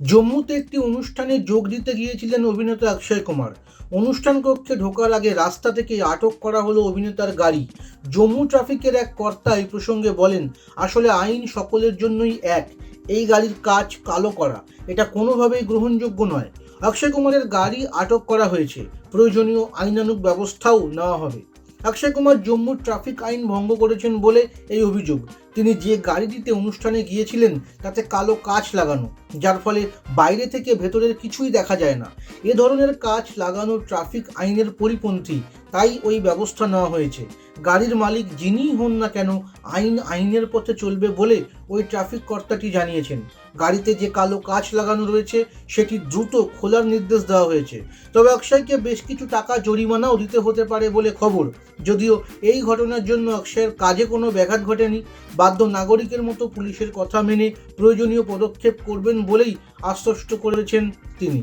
জম্মুতে একটি অনুষ্ঠানে যোগ দিতে গিয়েছিলেন অভিনেতা অক্ষয় কুমার। অনুষ্ঠান কক্ষে ঢোকার আগে রাস্তা থেকে আটক করা হলো অভিনেতার গাড়ি। জম্মু ট্রাফিকের এক কর্তা এই প্রসঙ্গে বলেন, আসলে আইন সকলের জন্যই এক। এই গাড়ির কাজ কালো করা। এটা কোনোভাবেই গ্রহণযোগ্য নয়। অক্ষয় কুমারের গাড়ি আটক করা হয়েছে। প্রয়োজনীয় আইনানুগ ব্যবস্থাও নেওয়া হবে। অক্ষয় কুমার জম্মুর ট্রাফিক আইন ভঙ্গ করেছেন বলে এই অভিযোগ। তিনি যে গাড়িটিতে অনুষ্ঠানে গিয়েছিলেন, তাতে কালো কাচ লাগানো, যার ফলে বাইরে থেকে ভেতরের কিছুই দেখা যায় না। এ ধরনের কাচ লাগানো ট্রাফিক আইনের পরিপন্থী, তাই ওই ব্যবস্থা নেওয়া হয়েছে। গাড়ির মালিক যিনিই হন না কেন, আইন আইনের পথে চলবে বলে ওই ট্রাফিক কর্তাটি জানিয়েছেন। গাড়িতে যে কালো কাচ লাগানো রয়েছে, সেটি দ্রুত খোলার নির্দেশ দেওয়া হয়েছে। তবে অক্ষয়কে বেশ কিছু টাকা জরিমানাও দিতে হতে পারে বলে খবর। যদিও এই ঘটনার জন্য অক্ষয়ের কাজে কোনো ব্যাঘাত ঘটেনি, বাধ্য নাগরিকের মতো পুলিশের কথা মেনে প্রয়োজনীয় পদক্ষেপ করবেন বলেই আশ্বস্ত করেছেন তিনি।